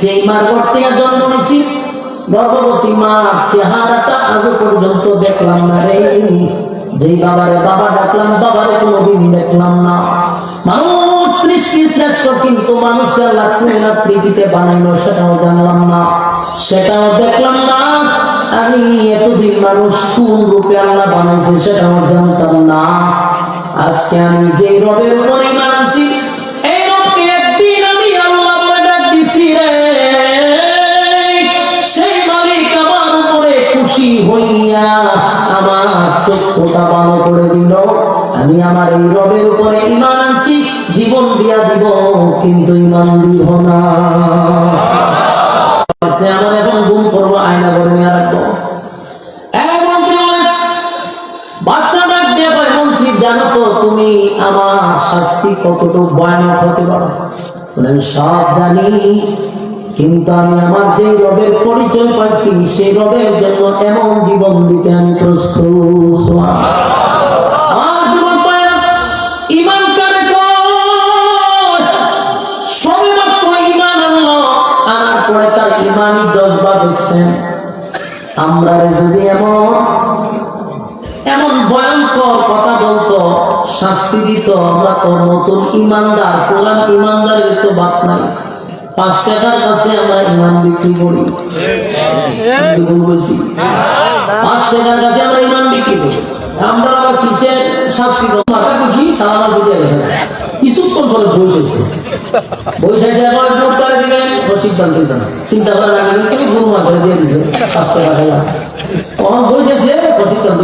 যে মার ঘর থেকে জন্ম নিয়েছি গর্ভবতী মা চেহারাটা আজও পর্যন্ত দেখলাম না রে। যেই বাবারে বাবা ডাকলাম, বাবারে কোনোদিন দেখলাম না। মানুষ সৃষ্টি শ্রেষ্ঠ, কিন্তু মানুষকে আল্লাহ পৃথিবীতে বানাইলো, সেটাও জানলাম না। সেটাও দেখলাম না। আমি এতদিন মানুষ কোন রূপে আল্লাহ বানাইছে, সেটাও জানতাম না। আজকে আমি যে রবের উপরে ইমান চক্ষুটা ভালো করে দিল। আমি আমার এই রবের উপরে ইমান আনছি, জীবন দিয়া দিব, কিন্তু ইমান দিব না। আমার এখন ঘুম করব, আয়না করে নিয়ে রাখব। তুমি আমার শাস্তি কতটুকু ভয়ানক হতে পারো? আমি সব জানি। কিন্তু আমি আমার যে রবের পরিচয় পাইছি, সেই রবের জন্য এমন জীবন দিতে আমি প্রস্তুত। আমার যদি এমন এমন ভয়ঙ্কর কথা বলতো, শাস্তি দিত, আমরা তো নতুন ইমানদার কোরআন ইমানদারের তো বাদ নাই। পাঁচ টাকার কাছে আমরা ইমান বিক্রি করি। পাঁচ টাকার কাছে আমরা ইমান বিক্রি করি। আমরা আবার কিসের শাস্তি? মাথা খুশি সালামার দিতে গেছে কিছুক্ষণ পরে বসেছে বসেছে আবার ভোট করে দিবেন ও সিদ্ধান্ত চিন্তা করার আগে মাথায় দিয়ে দিছে বসেছে ও সিদ্ধান্ত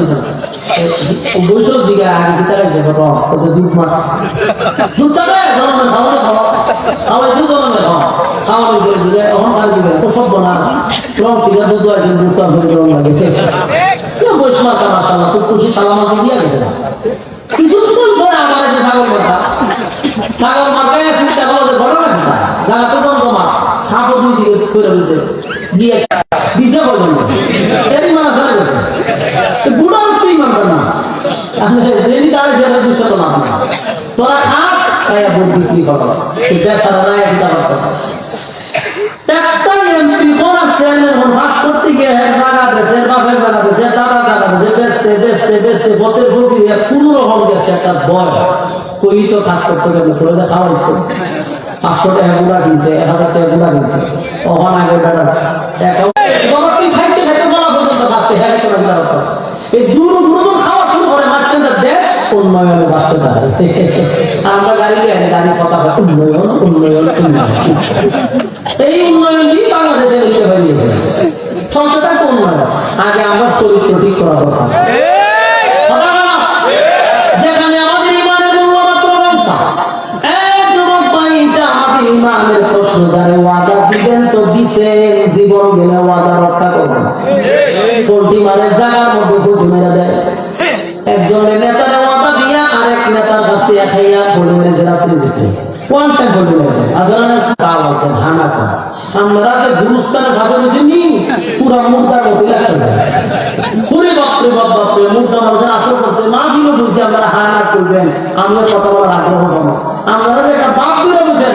কিছুক্ষণ পরে আমার এসে ছাগল মাথা ছাগল মাথায় করো যে বড় না জায়গা তো দম জমা সাপও দুই দিকে করে দিয়েছে দিয়ে দিছে বলবেন এরই মানা চলে গেছে। বুড়ার তুই মানবে না। যেদিন তার সেটা দুশো তো মানবে না তোরা খাস, তাই ভোট বিক্রি করো। এই বেচারা নাই দিতে পারতো একটা এমপি কোন আছে ফাঁস করতে গিয়ে জায়গা বেছে বাপের জায়গা বেছে দাদা জায়গা বেছে বেচতে বেচতে বেচতে বতের ভোটি কোনো রকম গেছে একটা ভয় কই তো কাজ করতে গেলে করে দেখা হয়েছে। পাঁচশো টাকা গুড়া কিনছে, এক হাজার টাকা গুড়া কিনছে। ওখান আগে বেড়া হ্যাঁ উন্নয়নে বাঁচতে থাকে। আমরা কথা উন্নয়ন উন্নয়ন উন্নয়ন। এই উন্নয়নটি বাংলাদেশে লিখতে হয়ে গিয়েছে সংস্থাটা উন্নয়ন। আগে আমরা চরিত্র ঠিক করা দরকার। গেলে ওয়াদা রক্ষা মারের জায়গার মধ্যে মেরে দেয়। নেতার ওয়াদা দিয়া নেতার কাছ থেকে খাইয়া দিচ্ছে। মেরে তা কর। আমরা যে ভাষা বুঝিনি পুরা মুদ্রা গতি লেখা পুরে বাপ, বাপরে মুদ্রা মানুষের আসর করছে মা আপনারা করবেন। আমরা কথা বলার আগ্রহ পাবো যে একটা বাপ দিলে বুঝছেন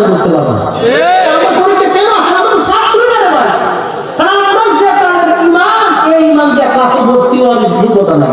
না করতে পারব না। আমরা যে কারণে ইমান এই ইমান দিয়ে ক্লাসে ভর্তি হওয়ার যোগ্যতা নাই।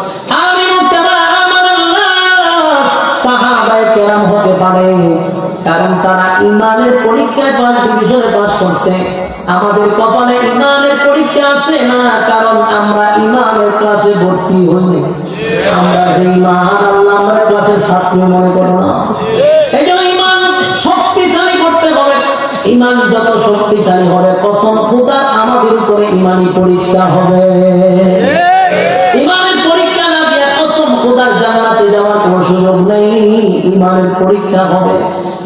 কেরাম হতে পারে কারণ তারা ইমানের পরীক্ষায় পাঁচ ডিভিশনে পাস করছে। আমাদের কপালে ইমানের পরীক্ষা আসে না, কারণ আমরা ইমানের ক্লাসে ভর্তি হইনি আমরা যে ইমান আল্লাহ আমরা ক্লাসের ছাত্র মনে করো না। এই ইমান যত শক্তিশালী হবে, কসম খুদা আমাদের উপরে ইমানি পরীক্ষা হবে। জান্নাতে যাওয়ার কোনো সুযোগ নেই ইমানের পরীক্ষা হবে।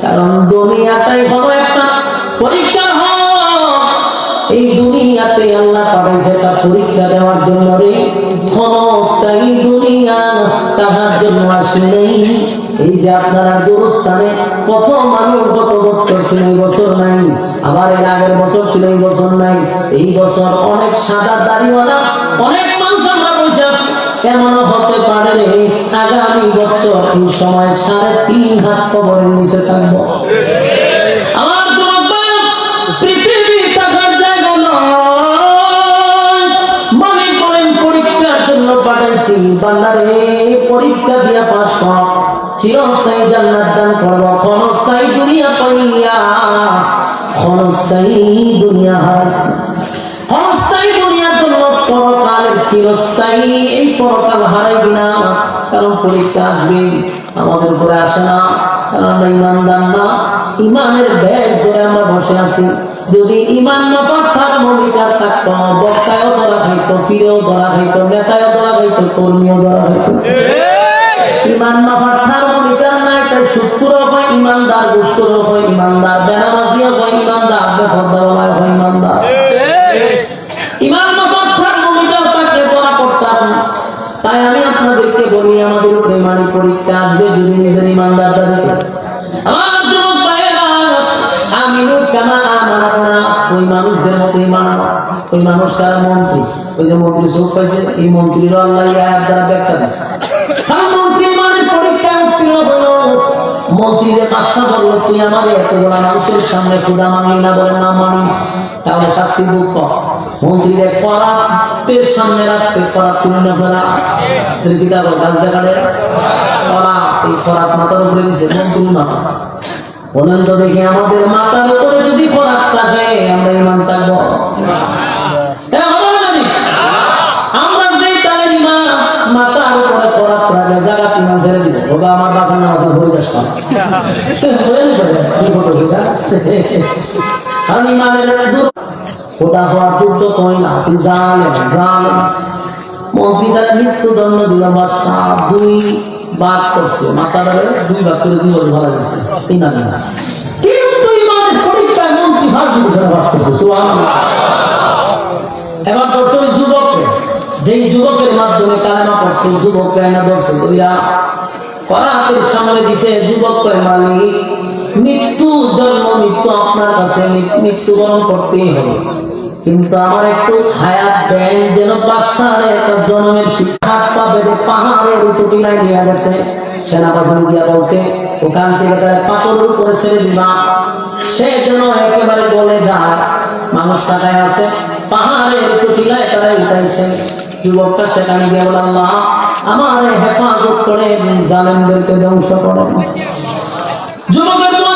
কারণ দুনিয়াটাই হলো একটা পরীক্ষা এই দুনিয়াতে আল্লাহ পাঠাইছে একটা পরীক্ষা দেওয়ার জন্য রে ক্ষণস্থায়ী দুনিয়া তাহার জন্য আসে নেই। এই যে আপনারা গোরস্থানে কত মানুষ গত বছর ছিল, এই বছর নাই, আবার এর আগের বছর ছিল, এই বছর নাই। এই বছর অনেক সাদা দাড়িওয়ালা, অনেক মানুষ আমরা বসে আছি। এমনও হতে পারে রে আগামী বছর এই সময় সাড়ে তিন হাত কবরের নিচে থাকব। করেন পরীক্ষার জন্য পাঠাইছি পরীক্ষা দিয়া জান্নাত দান ক্ষণস্থায়ী দুনিয়া দুনিয়া চিরস্থায়ী এই পরকাল হারাইবি না কারণ পরীক্ষা আসবে, আমাদের উপরে আসে না, কারণ আমরা ইমানদার না। ইমানের ব্যাগ ধরে আমরা বসে আছি। যদি ইমান না পাঠার মনিটার ইমান না পাঠার মনিটার নাই, তাই শুক্র হয় ইমানদার ইমানদার ইমানদার ইমানদার। পরীক্ষা যদি নিজের ইমানদার করে। কারা মন্ত্রী। ওই যে এতগুলা মানুষের সামনে খুদা মানি না বলে না মানি। তাহলে শাস্তি ভোগ কর। মন্ত্রীদের করাতের সামনে রাখছে করাত চূর্ণ করা। গাছ দেখালে? করা এই করাত মাথার উপরে তো দেখি আমরা না তোই জানে জানে মন্ত্রী তার মৃত্যুদণ্ড দিল দুই ভাগ করছে মাথার দুই ভাগ করে দুই বছর ভালো গেছে তিন দিন কিন্তু ইমানের পরীক্ষায় মন্ত্রী ভাগ বিভূষণে বাস করছে, সুবহানাল্লাহ। এবার ধরছে ওই যুবককে। যেই যুবকের মাধ্যমে কালেমা পড়ছে যুবককে এনে ধরছে দুইয়া করাতের সামনে দিছে, যুবক মৃত্যু, জন্ম, মৃত্যু আপনার কাছে মৃত্যুবরণ করতেই হবে। কিন্তু আমার একটু হায়াত দেন যেন বাদশার একটা জন্মের শিক্ষা হাত পা বেঁধে পাহাড়ের চটিলায় নিয়ে গেছে। সেনাবাহিনী দিয়া বলছে, ওখান থেকে তার উপরে ছেড়ে দিবা। সে যেন একেবারে বলে যায়, মানুষ টাকায় আছে, পাহাড়ের চটিলায় তারা উঠাইছে। যুবকটা সেখানে গিয়ে আমার হেফাজত করে জালেমদেরকে ধ্বংস করেন। যুবকের দোয়া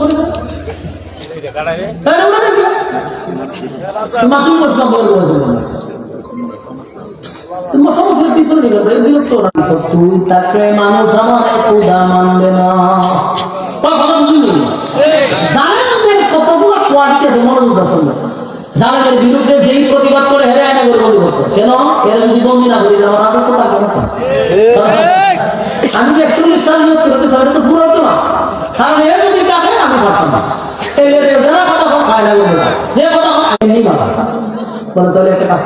করে। তাহলে ওরা দেখবে। মাসুম বলব তোমার সমস্যার পিছনে বিরক্ত না তুই তাকে মানুষ আমার খোদা মানবে না। কথা বুঝলি জালেমদের কতগুলো কোয়ালিটি আছে মনোযোগ শুনবে জালেমের বিরুদ্ধে যেই প্রতি করে বলি কেন? এরা যদি বন্দি না করি আমার আদর তো থাকে আমি একচল্লিশ সাল নিয়োগ করতে চাই তো পুরো না। কথা না একটা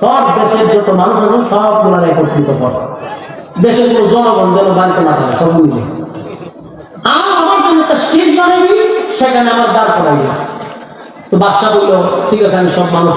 সব দেশের যত মানুষ একত্রিত দেশের জনগণ না থাকে আমার সেখানে আমার দাঁড় করাই তো বাদশাহ বলল, ঠিক আছে, আমি সব মানুষ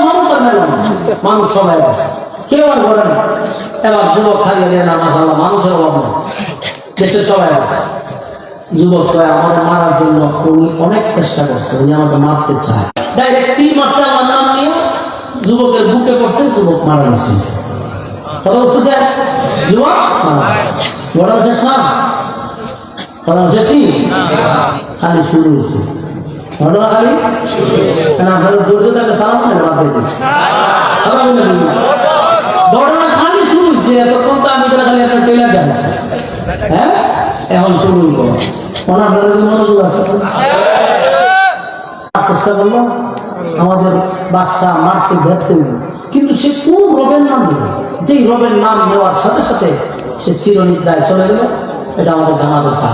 মেলা মানুষ সবাই আছে। কেউ আর করে না এবার যুবক খাইয়ে দেয় না মাসাল্লাহ মানুষের অভাব নেই। দেশের সবাই আছে। যুবক কয় আমাদের মারার জন্য উনি অনেক চেষ্টা করছে উনি আমাকে মারতে চায়। ডাইরেক্ট তিন মাসে আমার নাম নিয়ে যুবকের বুকে পড়ছে যুবক মারা গেছে। কথা বুঝতেছে যুবক গেছে। শেষ না? কথা শেষ কি? খালি শুরু হয়েছে। হ্যাঁ এখন শুরু আমাদের বাচ্চা মারতে ভেটতে কিন্তু সে কোন রবের নাম দিল যেই রবের নাম নেওয়ার সাথে সাথে সে চিরনিদ্রায় চলে গেল। এটা আমাদের জানা দরকার।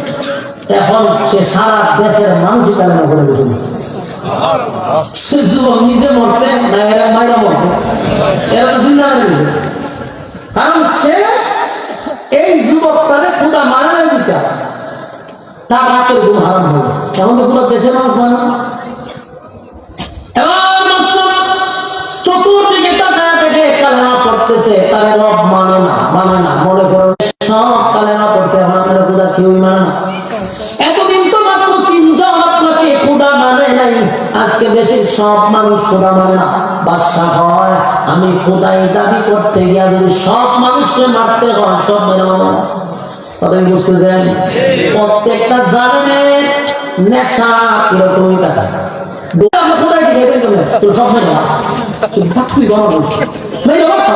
এখন সে সারা দেশের মানুষই কালেমা করে বসে। সে যুবক নিজে মরছে না, এরা মাইরা মরছে। এরা তো করে দিছে। কারণ সে এই যুবক তাদের ক্ষুদা মানে না দিতে তার রাতের ঘুম হারাম হবে এখন তো পুরো দেশের মানুষ মানে পড়তেছে তারা রব মানে না মানে না। মনে সব এখন আপনারা কেউই মানে না। আজকে দেশের সব মানুষ খোদা মানে না। বাদশা হয়, আমি খোদাই দাবি করতে গিয়া যদি সব মানুষকে মারতে হয়, সব মেনে মানে না কথাই বুঝতেছেন? প্রত্যেকটা জানে নেচা এরকমই টাকা। খোদাই দিকে মেরে বসা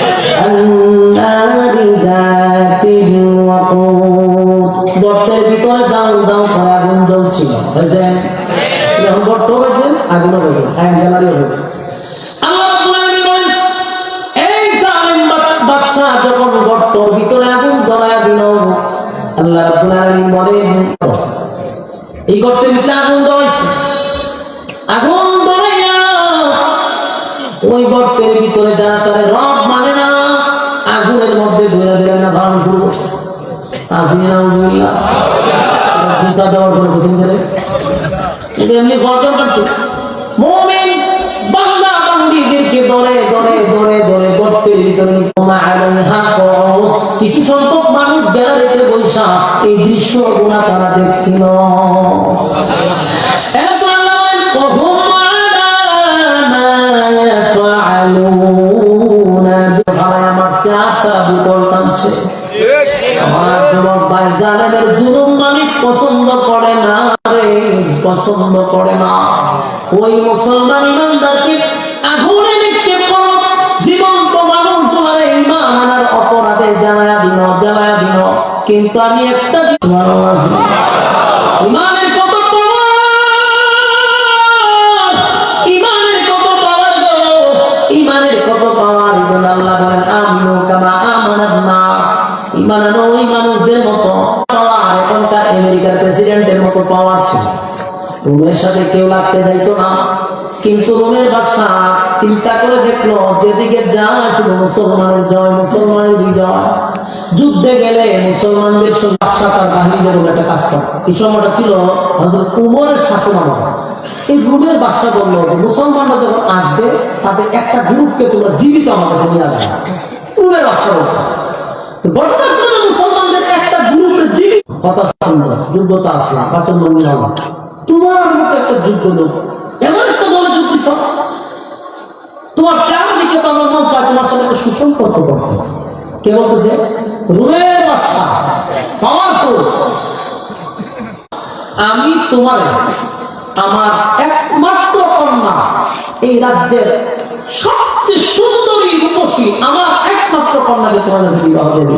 কিন্তু এমনি গর্জন করছে মুমিন বান্দা বান্দিদেরকে দরে দরে দরে দরে গর্তের ভিতরে তোমা আলাইহা। কিছু সংখ্যক মানুষ গ্যালারিতে বৈশা, এই দৃশ্য গুণা তারা দেখছিল পছন্দ করে না। ওই মুসলমান ইমানদারকে আগুনে নিক্ষেপ করো। জীবন্ত মানুষ তোমার ইমান আনার অপরাধে জানায়া দিন জানায়া দিন কিন্তু আমি একটা আমেরিকার প্রেসিডেন্টের মতো পাওয়ার ছিল। রুমের সাথে কেউ লাগতে যাইতো না। কিন্তু রুমের বাসা চিন্তা করে দেখল, যেদিকে যায় শুধু মুসলমানের জয়, মুসলমানের বিজয়। যুদ্ধে গেলে মুসলমানদের বাদশা তার বাহিনীদের একটা কাজ করে সময়টা ছিল হজরত উমরের শাসন এই গ্রুপের মুসলমানরা যখন আসবে, তাদের একটা গ্রুপকে তোমরা জীবিত আমার কাছে নিয়ে আসবে। গ্রুপের মুসলমানদের একটা গ্রুপের জীবিত কথা যোগ্যতা আসলাম তোমার মতো একটা যোগ্য লোক। এমন একটা দলে যোগ দিছ, তোমার চারিদিকে তো আমার মন চায়, তোমার সাথে একটা সুসম্পর্ক করতে কে বলতেছে? রুমের বাদশা পাওয়ারফুল আমি তোমার আমার একমাত্র কন্যা এই রাজ্যের সবচেয়ে সুন্দরী রূপসী আমার একমাত্র কন্যাকে তোমার কাছে বিবাহ দেবে।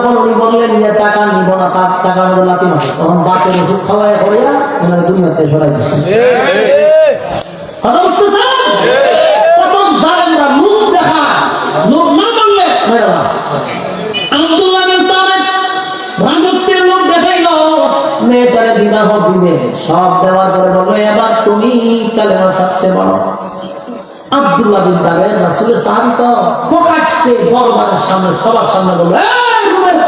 যখন উনি বললেন যে টাকা নিব না তার টাকার মধ্যে লাতি মাসে তখন বাতের ওষুধ খাওয়ায় করিয়া ওনার দুনিয়াতে সরাই দিচ্ছে কথা বুঝতেছেন প্রথম জালেমরা মুখ দেখা লোক না মানলে হয়ে যাবে। আব্দুল্লাহ বিন তারেক রাজত্বের লোক দেখাইল মেয়েটারে বিবাহ দিবে সব দেওয়ার পরে বলল এবার তুমি কালেমা ছাড়তে বলো আব্দুল্লাহ বিন তারেক রাসূলের প্রকাশ্যে দরবারের সামনে সবার সামনে বলল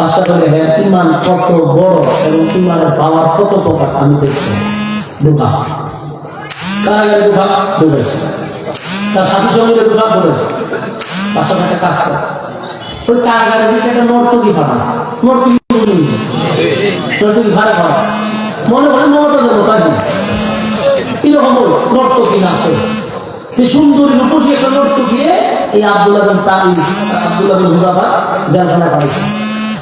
বাসা বলে হ্যাঁ ইমান কত বড় এবং ইমানের পাওয়ার কত প্রকার, আমি দেখছি। ঢুকা কারাগারে ঢুকা ঢুকেছে তার সাথী ঢুকা একটা কাজ করে। দিকে একটা নর্তকী ফাটা নর্তকী ভাড়া? করা? মনে করে মমতা দেবো, তাই এরকম নর্তকী নাচে সুন্দরী রূপসী একটা নর্তকী এই আব্দুল্লাহ আব্দুল্লাহ বিন হুজাফা জেলখানা পাইছে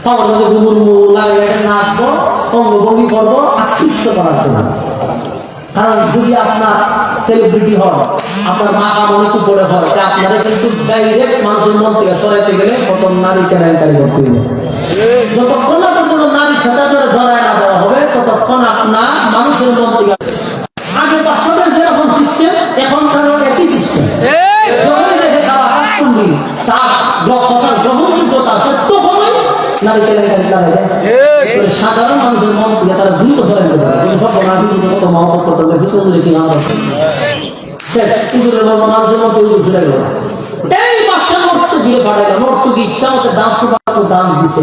পাওয়ার মধ্যে গুমুর লাগে নাচবো অঙ্গভঙ্গি করব আকৃষ্ট করার জন্য কারণ যদি আপনার সেলিব্রিটি হন আপনার মা অনেক উপরে হয় তা আপনারা কিন্তু ডাইরেক্ট মানুষের মন থেকে সরাইতে গেলে প্রথম নারী কেনাকারি করতে হবে যতক্ষণ না পর্যন্ত নারীর সাথে জড়ায় না দেওয়া হবে ততক্ষণ আপনার মানুষের মন থেকে সাধারণ মানুষের মন থেকে তারা দ্রুত ধরে নিতে পারে। কিন্তু সব নারী কত মহব্বত করতে গেছে তো কি আমার মানুষের মতো উজুর গেল। এই দিয়ে কি ইচ্ছা মতো ডান্স ডান্স দিছে?